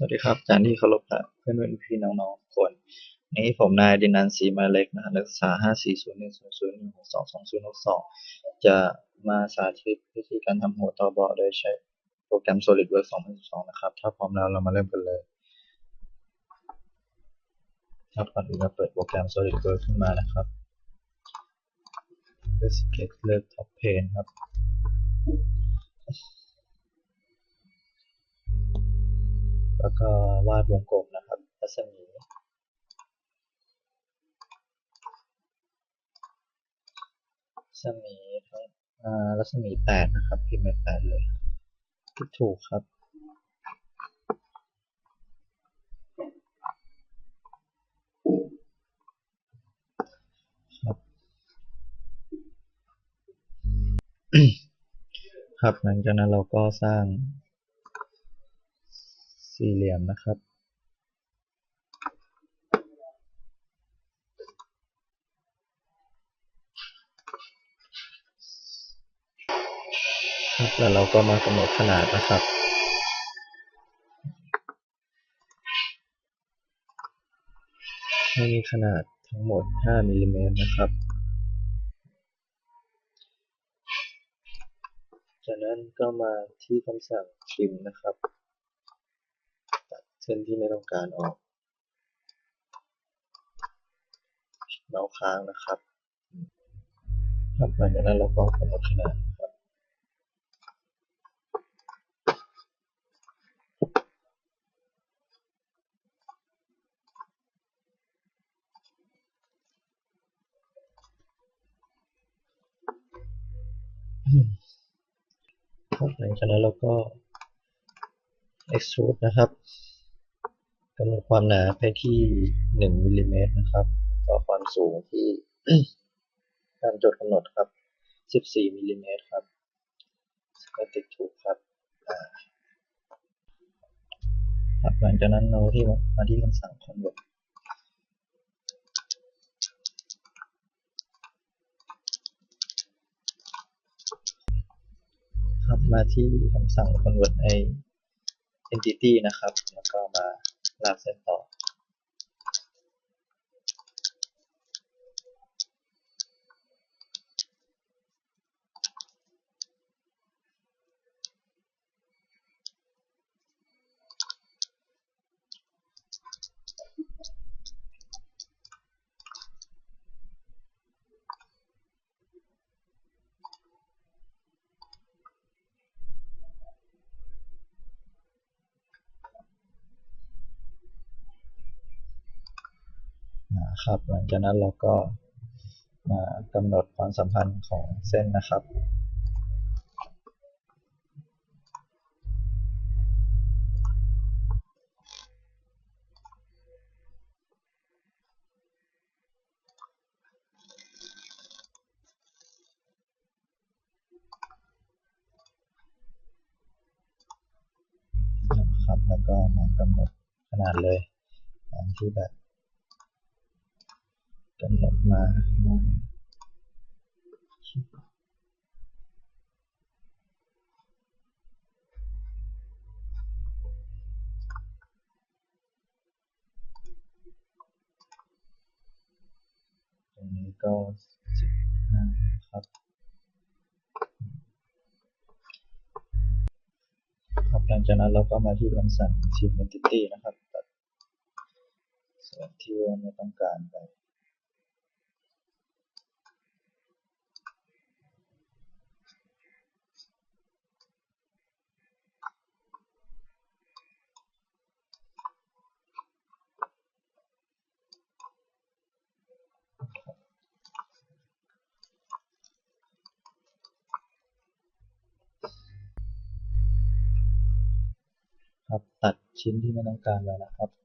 สวัสดีครับอาจารย์ที่เคารพครับเพื่อนเพื่อนพี่น้องๆทุกคน นี้ผมนายดินันศรีมาเล็กนะนักศึกษา 5401001622062 จะมาสาธิตวิธีการทำหัวต่อเบาะโดยใช้โปรแกรม SolidWorks 2012 นะครับ ถ้าพร้อมแล้วเรามาเริ่มกันเลยครับก่อนอื่นเราเปิดโปรแกรม SolidWorks ขึ้นมานะครับเลือก Sketch เลือก Top Pane ครับ แล้วก็วาดวงกลมนะครับรัศมีรัศมีทั้งรัศมีแปดนะครับพิมพ์เป็นแปดเลยที่ถูกครับครับครับหลังจากนั้นเราก็สร้าง สี่เหลี่ยมนะครับ ครับแล้วเราก็มากำหนดขนาดนะครับให้มีขนาดทั้งหมด 5มิลลิเมตรนะครับจากนั้นก็มาที่คำสั่งพิมพ์นะครับ ส้นที่ไม่ต้องการออกเมาค้างนะครับครับหลังจากนั้นเราก็กำหนดขนาดครับครับหลังจากนั้นเราก็ extrude นะครับ กำหนดความหนาไปที่1มิลลิเมตรนะครับก็ความสูงที่ตามโจทย์กำหนดครับ14มิลลิเมตรครับก็ติดถูกครับครับ หลังจากนั้นเราที่มาที่คำสั่ง convert ครับมาที่คำสั่ง convert ไอ entity นะครับ แล้วก็มา ลา นะครับ หลังจากนั้นเราก็มากำหนดความสัมพันธ์ของเส้นนะครับนะครับแล้วก็มากำหนดขนาดเลยตามที่แบบ กำหนดมาตรงนี้ก็สิบห้าครับครับหลังจากนั้นเราก็มาที่คำสั่ง Trim Entity นะครับ ตัดส่วนที่ว่าไม่ต้องการไป ครับ ตัดชิ้นที่ไม่ต้องการไว้นะครับ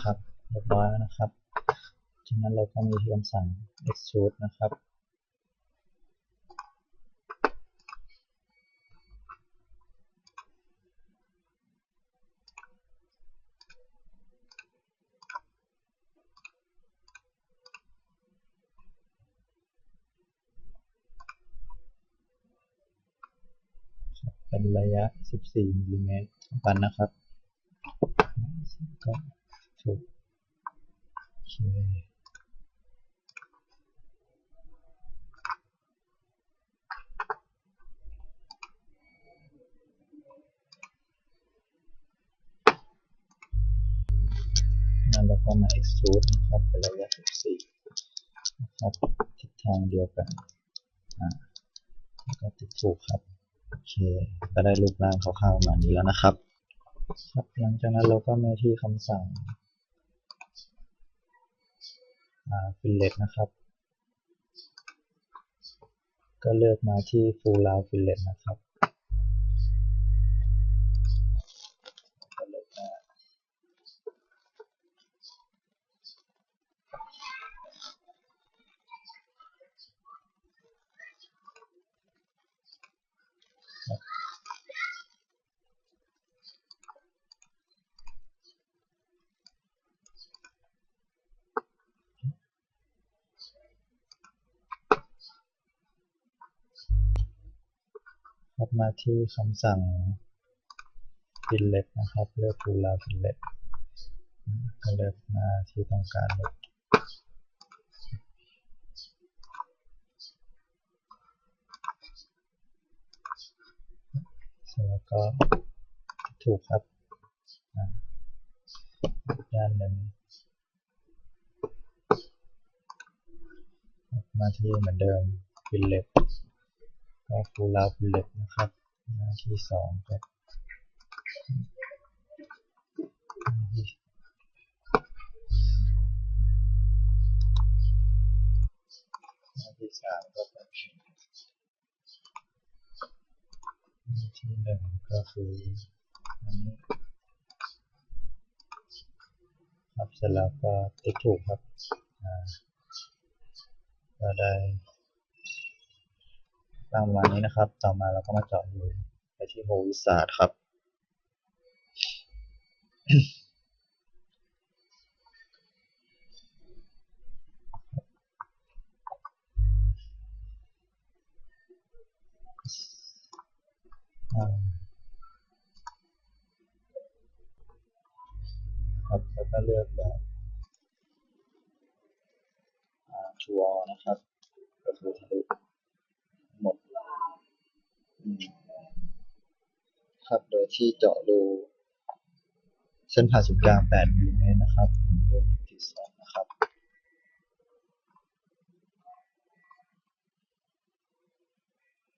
ค เร้อยแล้วนะครับจากนั้นเราก็มีที่คำสั่ง extrude นะครับเป็นระยะ 14มิลลิเมตรเท่ากันนะครับก็ถูก เคนั้นเราก็มา extrude นะครับเป็นระยะ14นะครับทิศทางเดียวกันอ่าแล้วก็ติดถูกครับโอเคก็ได้รูปร่างคร่าวๆมานี้แล้วนะครับครับหลังจากนั้นเราก็มาที่คำสั่ง ฟิลเลตนะครับ ก็เลือกมาที่ full round fillet นะครับ มาที่คำสั่ง fillet นะครับ เลือก full round fillet ก็เลือกมาที่ต้องการเลยเสร็จแล้วก็ถูกครับด้านหนึ่งมาที่เหมือนเดิม fillet ก็ full round fillet นะครับ หน้าที่สองครับหน้าที่สามก็เป็นหน้าที่หนึ่งก็คืออันนี้ครับเสร็จแล้วก็ติ๊กถูกครับก็ได้ ร่างประมาณนี้นะครับ ต่อมาเราก็มาเจาะรูไปที่โฮวิสาดครับ ครับแล้วก็เลือกแบบชัวนะครับก็คือทะลุ ครับ โดยที่เจาะรูเส้นผ่าศูนย์กลาง 8มิลลิเมตรนะครับเลือกที่สองนะครับ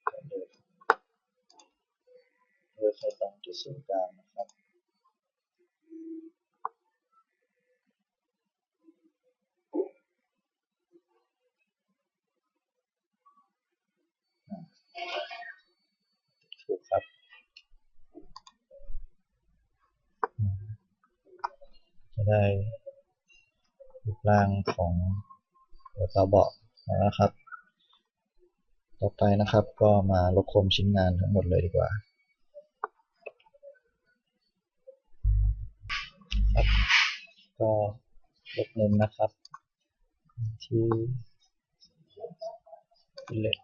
ก็เลือกเลือกให้ตรงจุดศูนย์กลางนะครับ ถูกครับอืม จะได้รูปร่างของตัวเตาเบาะนะครับ ต่อไปนะครับก็มาลบคมชิ้นงานทั้งหมดเลยดีกว่าครับก็ลบมุมนะครับ ที่ฟิลเลต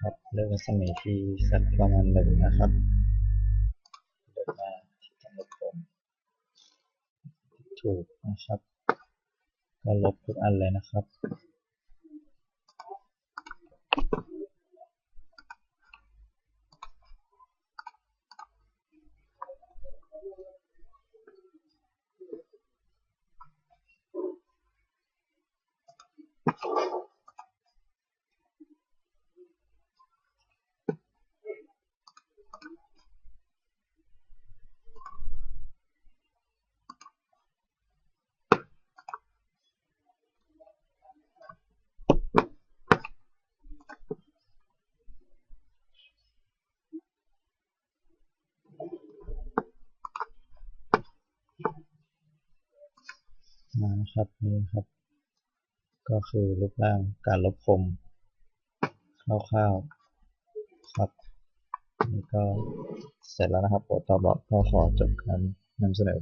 ครับเลือกรัศมีที่สักประมาณหนึ่งนะครับเลือกมาที่ทางลบผม ถูกนะครับ ก็ลบทุกอันเลยนะครับ มานะครับนี่ครับ ก็คือรูปร่างการลบคมคร่าวๆครับนี่ก็เสร็จแล้วนะครับโปรตอบล็อกก็ขอจบการนำเสนอ